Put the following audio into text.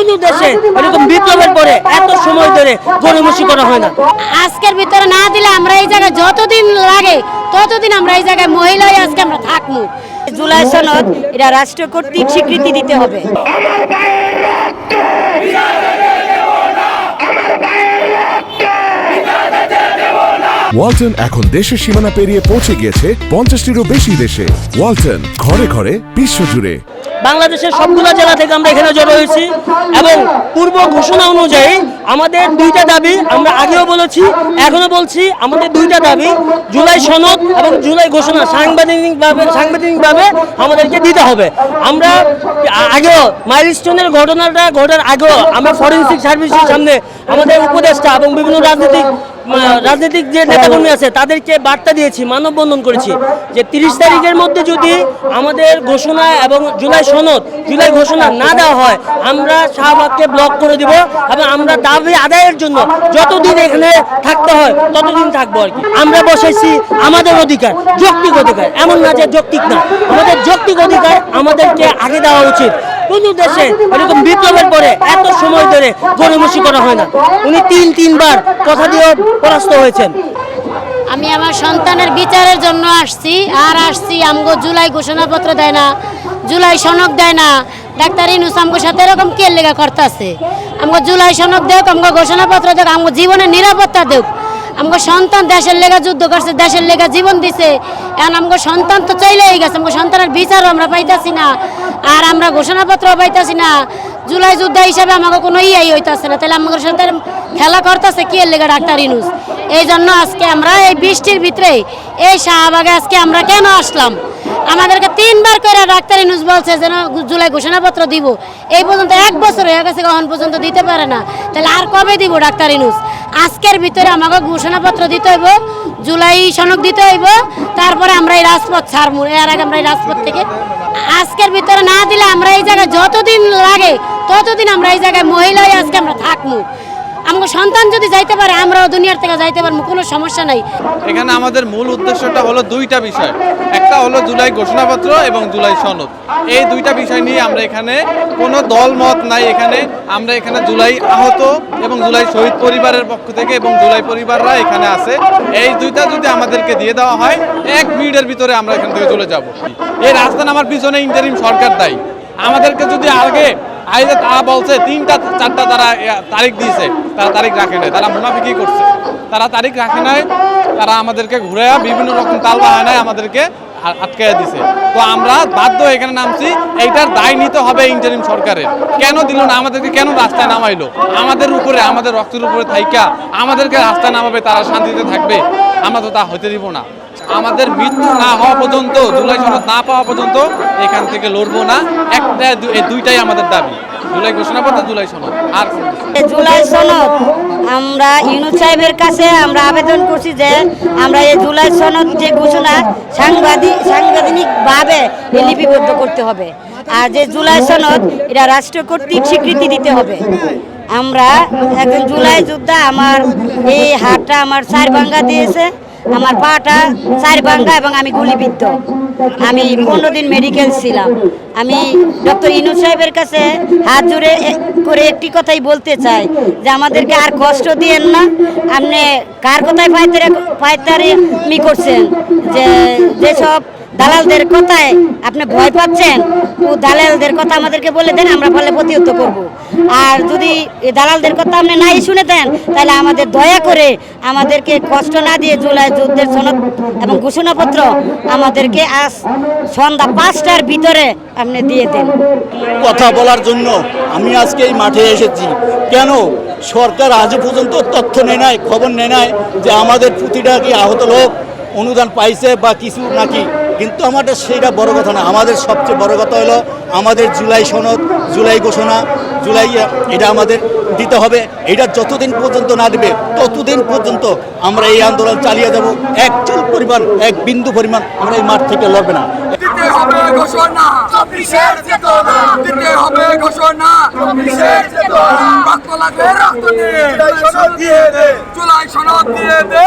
কোন দেশে এরকম বিপ্লবের পরে এত সময় ধরে গণমুষি করা হয় না। আজকের ভিতরে না দিলে আমরা এই জায়গায় যতদিন লাগে ততদিন আমরা এই জায়গায় মহিলা হয়ে আজকে আমরা থাকব। জুলাই সনদ এটা রাষ্ট্র কর্তৃক স্বীকৃতি দিতে হবে। ওয়ালটন এখন দেশের সীমানা পেরিয়ে পৌঁছে গিয়েছে পঞ্চাশটিরও বেশি দেশে। ওয়ালটন ঘরে ঘরে বিশ্বজুড়ে বাংলাদেশের সবগুলো জেলা থেকে আমরা এখানে জড়ো হয়েছি এবং পূর্ব ঘোষণা অনুযায়ী আমাদের দুইটা দাবি আমরা আগেও বলেছি, এখনও বলছি, আমাদের দুইটা দাবি, জুলাই সনদ এবং জুলাই ঘোষণা সাংবিধানিকভাবে সাংবিধানিকভাবে আমাদেরকে দিতে হবে। আমরা আগেও মাইলস্টোনের ঘটনাটা ঘটার আগেও আমরা ফরেন্সিক সার্ভিসের সামনে আমাদের উপদেষ্টা এবং বিভিন্ন রাজনৈতিক রাজনৈতিক যে নেতাকর্মী আছে, তাদেরকে বার্তা দিয়েছি, মানববন্ধন করেছি যে তিরিশ তারিখের মধ্যে যদি আমাদের ঘোষণা এবং জুলাই সনদ, জুলাই ঘোষণা না দেওয়া হয়, আমরা শাহবাগকে ব্লক করে দিব এবং আমরা দাবি আদায়ের জন্য যতদিন এখানে থাকতে হয়, ততদিন থাকব আর কি। আমরা বসেছি আমাদের অধিকার, যৌক্তিক অধিকার, এমন না যে যৌক্তিক না। আমাদের যৌক্তিক অধিকার আমাদেরকে আগে দেওয়া উচিত। কোন দেশে এরকম বিপ্লবের পরে এত সময় ধরে গণমুষি করা হয় না। উনি তিন, তিনবার কথা দিয়েও পরাস্ত হয়েছেন। আমি আমার সন্তানের বিচারের জন্য আসছি, আর আসছি, আমগো জুলাই ঘোষণাপত্র দেয় না, জুলাই সনক দেয় না। ডাক্তার ইনুস আমগো সাথে এরকম কে লেগা করতেছে? আমগো জুলাই সনক দেখ আমগো ঘোষণাপত্র দেখ আমগো জীবনের নিরাপত্তা দেখ আমগো সন্তান দেশের লেগা যুদ্ধ করছে, দেশের লেগা জীবন দিছে। এখন আমগো সন্তান তো চাইলেই গেছে, আমগো সন্তানের বিচারও আমরা পাইতাছি না। আর আমরা ঘোষণাপত্র পাইতাছি না। জুলাই যোদ্ধা হিসাবে আমাকে কোনো ইয়াই হইতাছে না। তাহলে আমাদের সাথে খেলা করতেছে কি এর লেগে ডাক্তার ইনুস? এই জন্য আজকে আমরা এই বৃষ্টির ভিতরে, এই শাহবাগে আজকে আমরা কেন আসলাম? আমাদেরকে তিনবার করে ডাক্তার ইনুস বলছে যেন জুলাই ঘোষণাপত্র দিব। এই পর্যন্ত এক বছর হয়ে গেছে কখন পর্যন্ত দিতে পারে না। তাহলে আর কবে দিব ডাক্তার ইনুস? আজকের ভিতরে আমাকে ঘোষণাপত্র দিতে হইব, জুলাই সনক দিতে হইব, তারপরে আমরা এই রাজপথ ছাড়বো এর আগে আমরা এই রাজপথ থেকে আজকের ভিতরে না দিলে আমরা এই জায়গায় যতদিন লাগে, ততদিন আমরা এই জায়গায় মহিলাই আজকে আমরা থাকব। আমাকে সন্তান যদি যাইতে পারে, আমরাও দুনিয়ার থেকে যাইতে পারব, কোনো সমস্যা নাই। এখানে আমাদের মূল উদ্দেশ্যটা হলো দুইটা বিষয়। একটা হলো জুলাই ঘোষণাপত্র এবং জুলাই সনদ। এই দুইটা বিষয় নিয়ে আমরা এখানে কোনো দল মত নাই এখানে। আমরা এখানে জুলাই আহত এবং জুলাই শহীদ পরিবারের পক্ষ থেকে এবং জুলাই পরিবাররা এখানে আছে। এই দুইটা যদি আমাদেরকে দিয়ে দেওয়া হয়, এক মিনিটের ভিতরে আমরা এখান থেকে চলে যাব। এই রাস্তা আমার পিছনে ইন্টারিম সরকার দায়ী। আমাদেরকে যদি আগে আইলে তারা বলছে, তিনটা, চারটা তারা তারিখ দিয়েছে, তারা তারিখ রাখে নাই, তারা মুনাফিকি করছে। তারা তারিখ রাখে নাই, তারা আমাদেরকে ঘুরে বিভিন্ন রকম তাল বাহানায় আমাদেরকে আ- আটকাইয়া দিছে। তো আমরা বাধ্য এখানে নামছি, এইটার দায় নিতে হবে ইন্টারিম সরকারের। কেন দিল না? আমাদেরকে কেন রাস্তায় নামাইলো? আমাদের উপরে, আমাদের রক্তের উপরে থাইকা, আমাদেরকে রাস্তায় নামাবে, তারা শান্তিতে থাকবে। আমরা তো তা হতে দিব না। আমাদের মৃত্যু না হওয়া পর্যন্ত, জুলাই সনদ না পাওয়া পর্যন্ত এখান থেকে লড়বো না। একটা দুইটাই আমাদের দাবি। জুলাই ঘোষণাপত্র, জুলাই সনদ। আর জুলাই সনদ। আমরা ইউনুস সাহেবের কাছে আমরা আবেদন করছি যে আমরা এই জুলাই সনদ যে ঘোষণা সাংবাদিক সাংবিধানিকভাবে লিপিবদ্ধ করতে হবে। আর যে জুলাই সনদ, এটা রাষ্ট্র কর্তৃক স্বীকৃতি দিতে হবে। আমরা একজন জুলাই যোদ্ধা, আমার এই হাতটা আমার চার ভাঙ্গা দিয়েছে, আমার পাটা চার ভাঙ্গা এবং আমি গুলিবিদ্ধ। আমি পনেরো দিন মেডিকেল ছিলাম। আমি ডক্টর ইনু সাহেবের কাছে হাত এ- করে একটি কথাই বলতে চাই, যে আমাদেরকে আর কষ্ট দিয়েন না। আপনি কার কথায় পাইতারে পাইতারি করছেন? যে যেসব দালালদের কথায় আপনি ভয় পাচ্ছেন ও দালালদের কথা আমাদেরকে বলে দেন, আমরা ফলে প্রতিহত করব। আর যদি দালালদের কথা আপনি নাই শুনে দেন, তাহলে আমাদের দয়া করে আমাদেরকে কষ্ট না দিয়ে জুলাই যুদ্ধের সনদ এবং ঘোষণাপত্র আমাদেরকে আজ সন্ধ্যা পাঁচটার ভিতরে আপনি দিয়ে দেন। কথা বলার জন্য আমি আজকে এই মাঠে এসেছি। কেন? সরকার আজও পর্যন্ত তথ্য নেয় নাই, খবর নেয় নাই যে আমাদের প্রতিটা কি আহত লোক অনুদান পাইছে বা কিছু নাকি? কিন্তু আমাদের সেইটা বড় কথা না। আমাদের সবচেয়ে বড় কথা হলো আমাদের জুলাই সনদ, জুলাই ঘোষণা, জুলাই এটা আমাদের দিতে হবে। এটা যতদিন পর্যন্ত না দেবে, ততদিন পর্যন্ত আমরা এই আন্দোলন চালিয়ে যাব। এক চুল পরিমাণ, এক বিন্দু পরিমাণ আমরা এই মাঠ থেকে লড়বে না। জুলাই সনদ দিয়ে দে।